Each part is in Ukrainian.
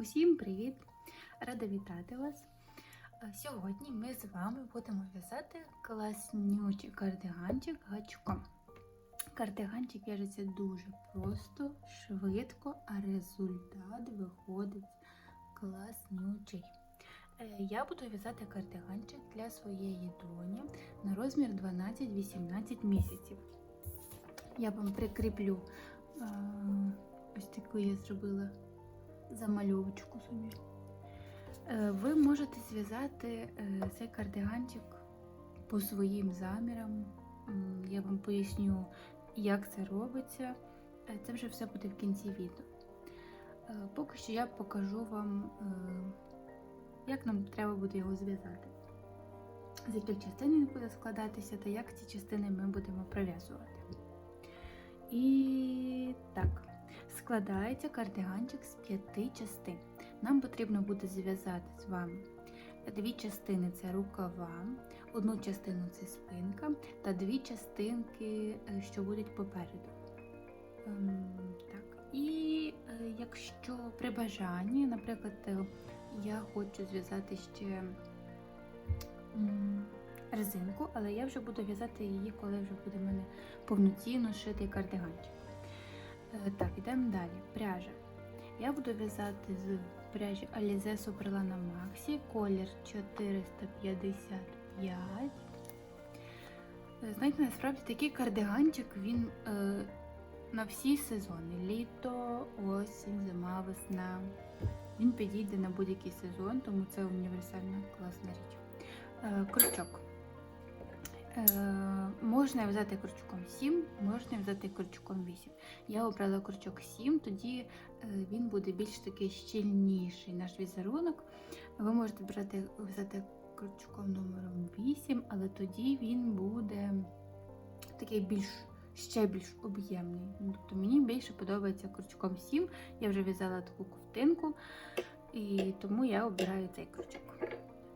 Усім привіт! Рада вітати вас! Е, Сьогодні ми з вами будемо в'язати класнючий кардиганчик гачком. Кардиганчик в'яжеться дуже просто, швидко, а результат виходить класнючий. Е, Я буду в'язати кардиганчик для своєї доні на розмір 12-18 місяців. Я вам прикріплю е, ось таку я зробила замальовочку собі. Е, Ви можете зв'язати е, цей кардиганчик по своїм замірам. Я вам поясню, як це робиться. Е, Це вже все буде в кінці відео. Поки що я покажу вам, як нам треба буде його зв'язати, з яких частин він буде складатися та як ці частини ми будемо пров'язувати. І так, складається кардиганчик з п'яти частин. Нам потрібно буде зв'язати з вами дві частини це рукава, одну частину це спинка та дві частинки, е, що будуть попереду. Ем, так. І е, якщо при бажанні, наприклад, е, я хочу зв'язати ще резинку, але я вже буду в'язати її, коли вже буде в мене повноцінно шитий кардиганчик. Е, Так, йдемо далі. Пряжа. Я буду в'язати з пряжі Alize Soprolana Maxi, колір 455. Е, Знаєте, насправді такий кардиганчик він е, на всі сезони: літо, осінь, зима, весна. Він підійде на будь-який сезон, тому це універсальна класна річ. Е, крючок. Е, можна взяти крючком 7, можна взяти крючком 8. Я обрала крючок 7, тоді е, він буде більш такий щільніший наш візерунок. Ви можете брати, взяти крючком номером 8, але тоді він буде такий більш ще більш об'ємний. Тобто мені більше подобається крючком 7. Я вже в'язала таку ковтинку, і тому я обираю цей крючок.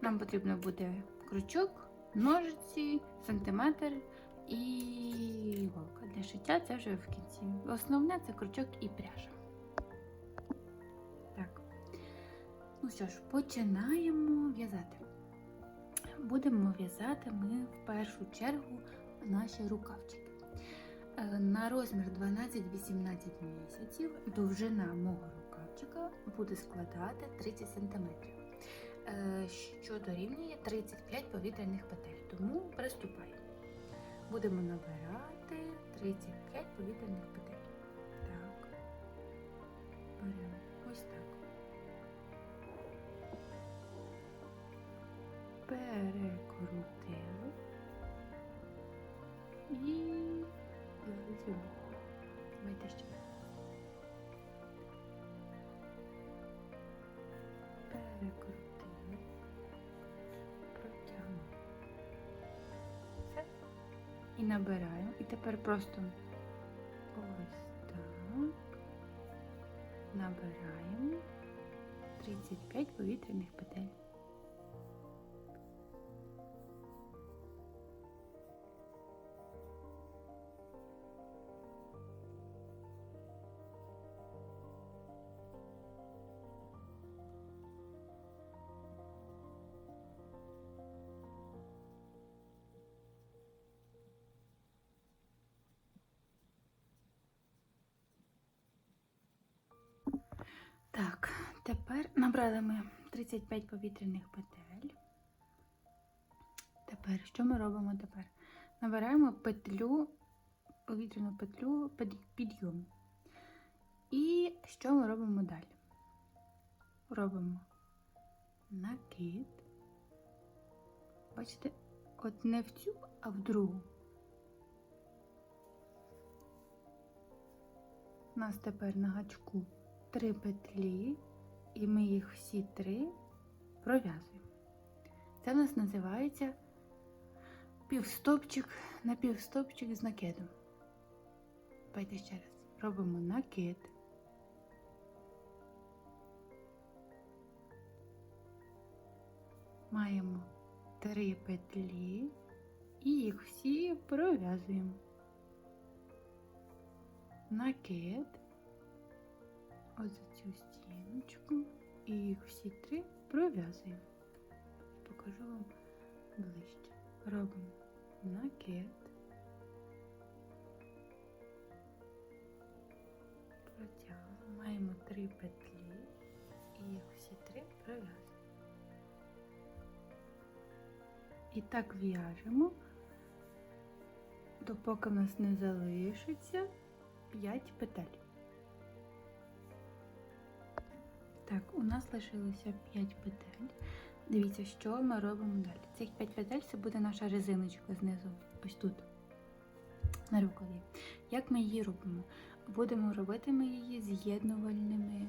Нам потрібно буде крючок, ножиці, сантиметр і голка. Для шиття це вже в кінці. Основне це крючок і пряжа. Так. Ну що ж, починаємо в'язати. Будемо в'язати ми в першу чергу наші рукавчики. Е, На розмір 12-18 місяців довжина мого рукавчика буде складати 30 см, що дорівнює 35 повітряних петель. Тому приступаємо. Будемо набирати 35 повітряних петель. Так. Беремо ось так. Перекрутили і І набираємо. І тепер просто ось так. Набираємо 35 повітряних петель. Тепер набрали ми 35 повітряних петель. Тепер, що ми робимо тепер? Набираємо петлю, повітряну петлю під- підйом. І що ми робимо далі? Робимо накид. Бачите, от не в цю, а в другу. У нас тепер на гачку три петлі, і ми їх всі три пров'язуємо. Це в нас називається півстопчик на півстопчик з накидом. Давайте ще раз. Робимо накид. Маємо три петлі і їх всі пров'язуємо. Накид. Ось цю стіночку. І їх всі три пров'язуємо. Покажу вам ближче. Робимо накид. Протягуємо. Маємо три петлі і їх всі три пров'язуємо. І так в'яжемо, допоки в нас не залишиться 5 петель. Так, у нас лишилося 5 петель. Дивіться, що ми робимо далі. Цих 5 петель це буде наша резиночка знизу. Ось тут. На рукаві. Як ми її робимо? Будемо робити ми її з'єднувальними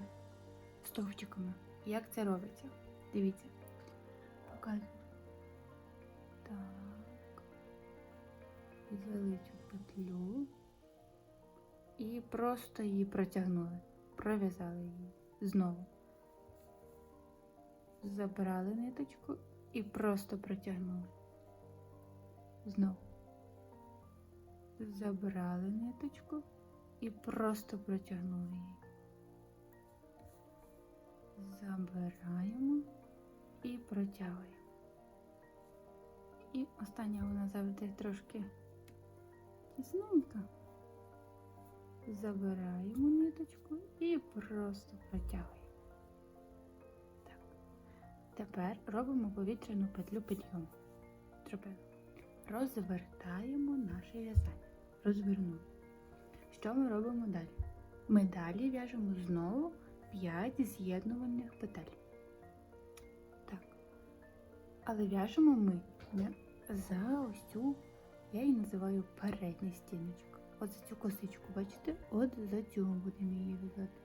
стовпчиками. Як це робиться? Дивіться. Показую. Так. Взяли цю петлю і просто її протягнули. Пров'язали її знову. Забрали ниточку і просто протягнули. Знову. Забрали ниточку і просто протягнули її. Забираємо і протягуємо. І остання вона завжди трошки тісненька. Забираємо ниточку і просто протягуємо. Тепер робимо повітряну петлю підйому. Зробили. Розвертаємо наше в'язання. Розвернули. Що ми робимо далі? Ми далі в'яжемо знову 5 з'єднувальних петель. Так. Але в'яжемо ми не за ось цю, я її називаю передня стіночка. От за цю косичку, бачите? От за цю будемо її в'язати.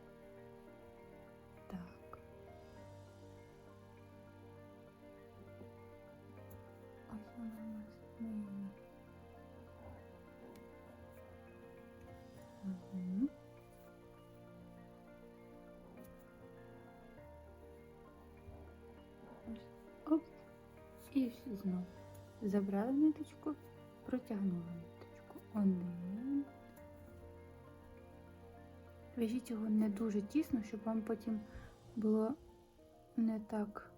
І знову. Забрали ниточку, протягнули ниточку. Один. В'яжіть його не дуже тісно, щоб вам потім було не так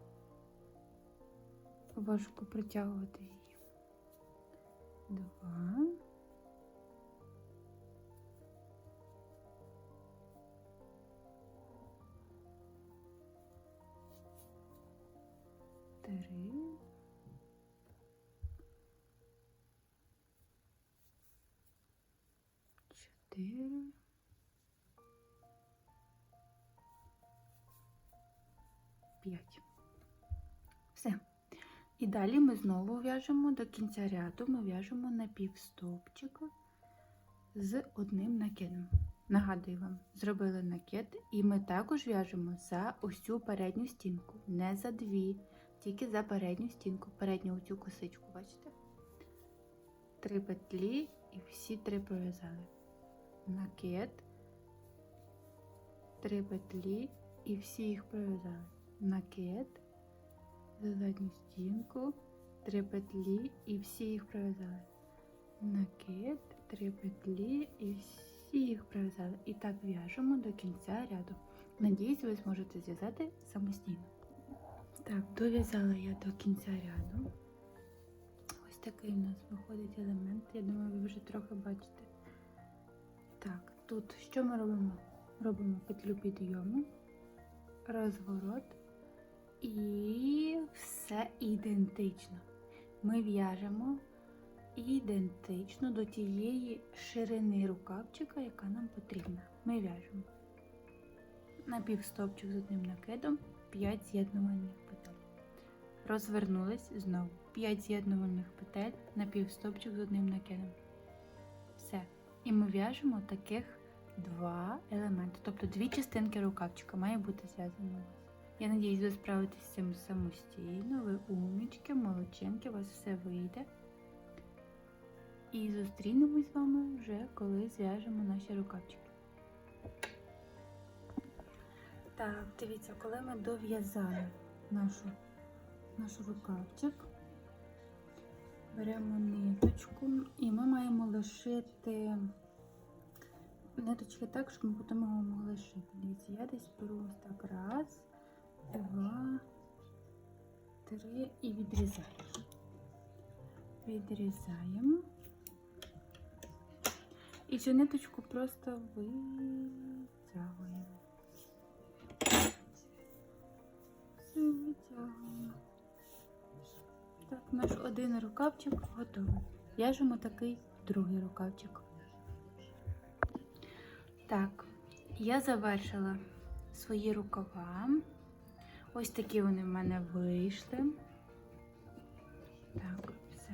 важко притягувати її. Два. І далі ми знову в'яжемо до кінця ряду, ми в'яжемо на півстовпчика з одним накидом. Нагадую вам, зробили накид, і ми також в'яжемо за цю передню стінку, не за дві, тільки за передню стінку, передню оцю косичку, бачите? Три петлі і всі три пров'язали. Накид, три петлі і всі їх пров'язали. Накид, за задню стінку, три петлі і всі їх пров'язали. Накид, три петлі і всі їх пров'язали. І так в'яжемо до кінця ряду. Надіюсь, ви зможете зв'язати самостійно. Так, дов'язала я до кінця ряду. Ось такий у нас виходить елемент. Я думаю, ви вже трохи бачите. Так, тут що ми робимо? Робимо петлю підйому, розворот і все ідентично. Ми в'яжемо ідентично до тієї ширини рукавчика, яка нам потрібна. Ми в'яжемо напівстопчик з одним накидом, 5 з'єднувальних петель. Розвернулись знову 5 з'єднувальних петель, напівстопчик з одним накидом. Все. І ми в'яжемо таких два елементи, тобто дві частинки рукавчика має бути зв'язано. Я надіюсь, ви справитесь з цим самостійно, ви умнічки, молодчинки, у вас все вийде. І зустрінемось з вами вже коли зв'яжемо наші рукавчики. Так, дивіться, коли ми дов'язали нашу, наш рукавчик, беремо ниточку і ми маємо лишити ниточки так, щоб ми потім його могли шити. Дивіться, я десь беру ось так раз, бери і відрізай. Відрізаємо. І цю ниточку просто витягуємо. Все витягуємо. Так, наш один рукавчик готовий. В'яжемо такий другий рукавчик. Так, я завершила свої рукава. Ось такі вони в мене вийшли. Так, все.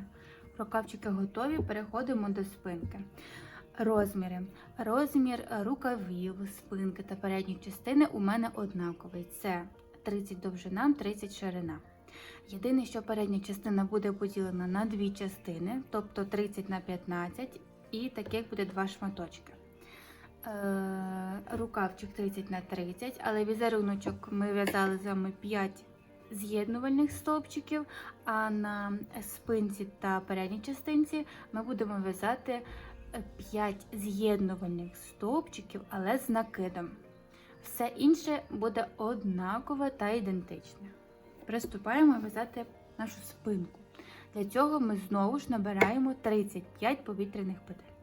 Рукавчики готові, переходимо до спинки. Розміри. Розмір рукавів, спинки та передньої частини у мене однаковий. Це 30 довжина, 30 ширина. Єдине, що передня частина буде поділена на дві частини, тобто 30 на 15, і таких буде два шматочки. Е, рукавчик 30 на 30, але візеруночок ми в'язали з вами 5 з'єднувальних стовпчиків, а на спинці та передній частинці ми будемо в'язати 5 з'єднувальних стовпчиків, але з накидом. Все інше буде однакове та ідентичне. Приступаємо в'язати нашу спинку. Для цього ми знову ж набираємо 35 повітряних петель.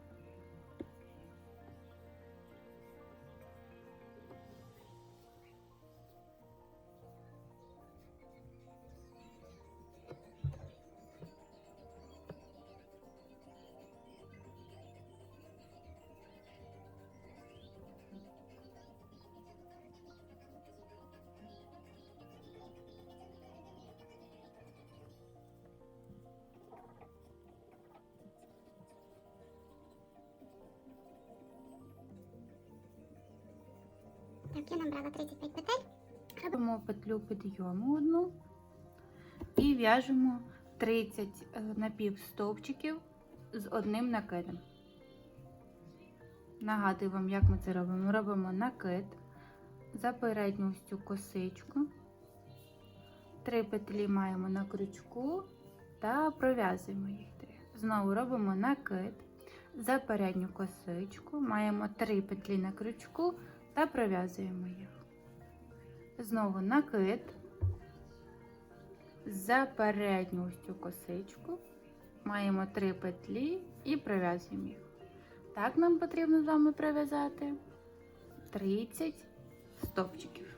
Я набрала 35 петель. Робимо петлю підйому одну і в'яжемо 30 е, напівстовпчиків з одним накидом. Нагадую вам, як ми це робимо. Робимо накид за передню косичку, три петлі маємо на крючку та пров'язуємо їх три. Знову робимо накид за передню косичку, маємо три петлі на крючку та пров'язуємо їх. Знову накид за передню косичку. Маємо три петлі і пров'язуємо їх. Так нам потрібно з вами пров'язати 30 стовпчиків.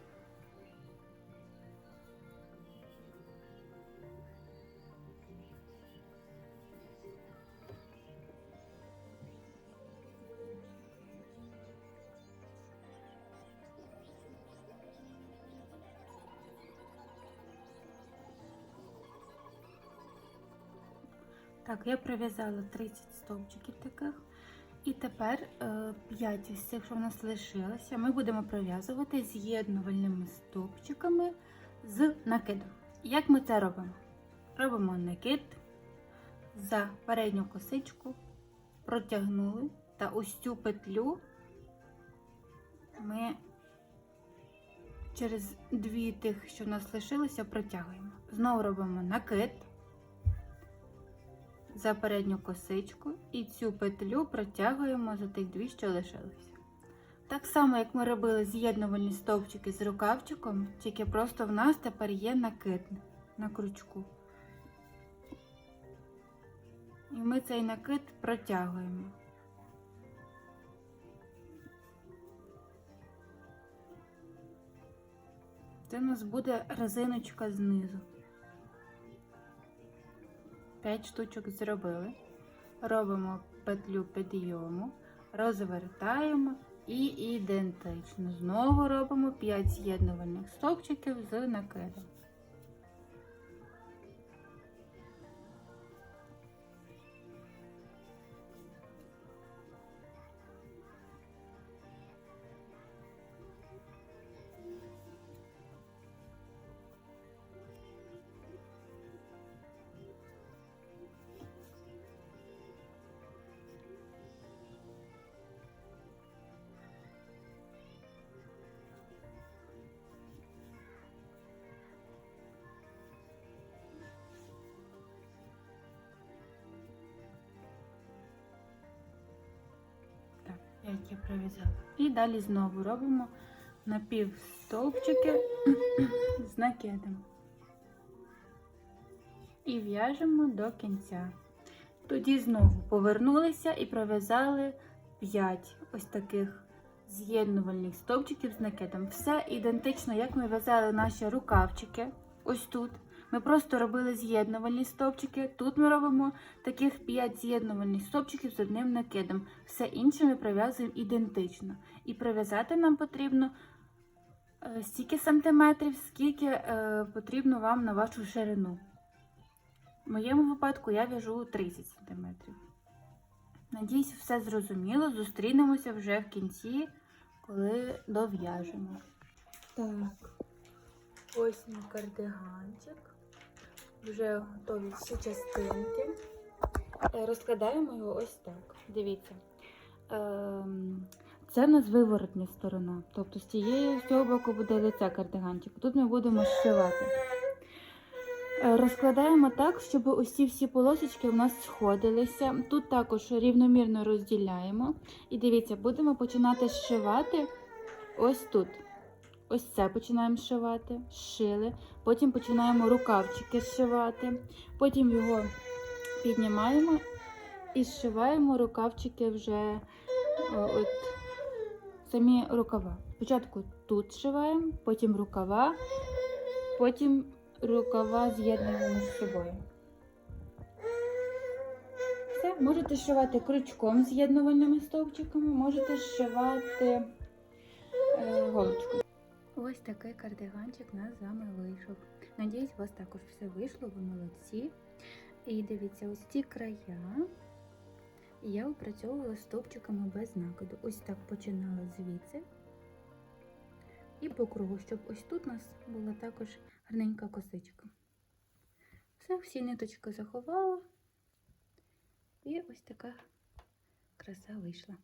Так, я пров'язала 30 стовпчиків таких. І тепер 5 із цих, що в нас лишилося, ми будемо пров'язувати з'єднувальними стовпчиками з накидом. Як ми це робимо? Робимо накид за передню косичку, протягнули та ось цю петлю ми через дві тих, що в нас лишилося, протягуємо. Знову робимо накид за передню косичку і цю петлю протягуємо за тих дві, що лишилися. Так само, як ми робили з'єднувальні стовпчики з рукавчиком, тільки просто в нас тепер є накид на крючку. І ми цей накид протягуємо. Це у нас буде резиночка знизу. 5 штучок зробили. Робимо петлю підйому, розвертаємо і ідентично. Знову робимо 5 з'єднувальних стовпчиків з накидом. 5 я пров'язала. І далі знову робимо напівстовпчики з накидом. і в'яжемо до кінця. Тоді знову повернулися і пров'язали 5 ось таких з'єднувальних стовпчиків з накидом. Все ідентично, як ми в'язали наші рукавчики. Ось тут. Ми просто робили з'єднувальні стовпчики. Тут ми робимо таких 5 з'єднувальних стовпчиків з одним накидом. Все інше ми пров'язуємо ідентично. І пров'язати нам потрібно е, стільки сантиметрів, скільки е, потрібно вам на вашу ширину. В моєму випадку я в'яжу 30 см. Надіюсь, все зрозуміло. Зустрінемося вже в кінці, коли дов'яжемо. Так, ось мій кардиганчик. Вже готові всі частинки. Е, Розкладаємо його ось так. Дивіться. Ем, Це в нас виворотня сторона. Тобто з цієї з цього боку буде лице кардиганчик. Тут ми будемо зшивати. Е, Розкладаємо так, щоб усі всі полосочки у нас сходилися. Тут також рівномірно розділяємо. І дивіться, будемо починати зшивати ось тут. Ось це починаємо зшивати, зшили. Потім починаємо рукавчики зшивати. Потім його піднімаємо і зшиваємо рукавчики вже е, от самі рукава. Спочатку тут зшиваємо, потім рукава, потім рукава з'єднуємо між собою. Все, можете зшивати крючком з'єднувальними стовпчиками, можете зшивати е, голочкою. Ось такий кардиганчик у нас з вами вийшов. Надіюсь, у вас також все вийшло, ви молодці. І дивіться, ось ці края я опрацьовувала стовпчиками без накиду. Ось так починала звідси. І по кругу, щоб ось тут у нас була також гарненька косичка. Все, всі ниточки заховала. І ось така краса вийшла.